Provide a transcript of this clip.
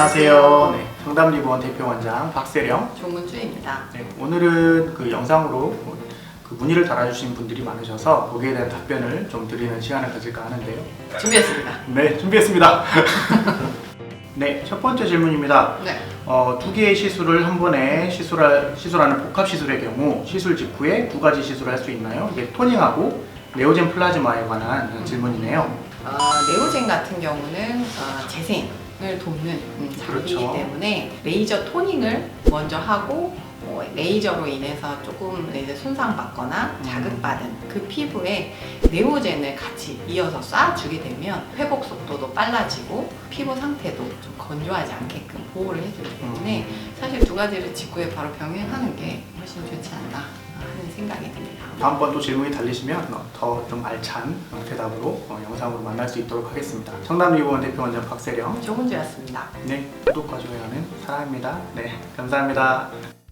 안녕하세요. 네, 상담리보원 대표 원장 박세령. 조문주입니다. 네, 오늘은 그 영상으로 그 문의를 달아주신 분들이 많으셔서 거기에 대한 답변을 좀 드리는 시간을 가질까 하는데요. 준비했습니다. 네, 준비했습니다. 네, 첫 번째 질문입니다. 네. 어, 두 개의 시술을 한 번에 시술할, 시술하는 복합 시술의 경우 시술 직후에 두 가지 시술을 할 수 있나요? 이게 토닝하고 네오젠 플라즈마에 관한 질문이네요. 어, 네오젠 같은 경우는 어, 재생을 돕는 음, 장비이기 그렇죠. 때문에 레이저 토닝을 먼저 하고 어, 레이저로 인해서 조금 이제 손상받거나 음. 자극받은 그 피부에 네오젠을 같이 이어서 쏴주게 되면 회복 속도도 빨라지고 피부 상태도 좀 건조하지 않게끔 보호를 해주기 때문에 음. 사실 두 가지를 직후에 바로 병행하는 게 훨씬 좋지 않나 다. 다음번 또 질문이 달리시면 더 좀 알찬 어, 대답으로 어, 영상으로 만날 수 있도록 하겠습니다. 청담리보원 대표원장 박세령. 조문주였습니다. 네, 구독과 좋아요는 사랑입니다. 네, 감사합니다.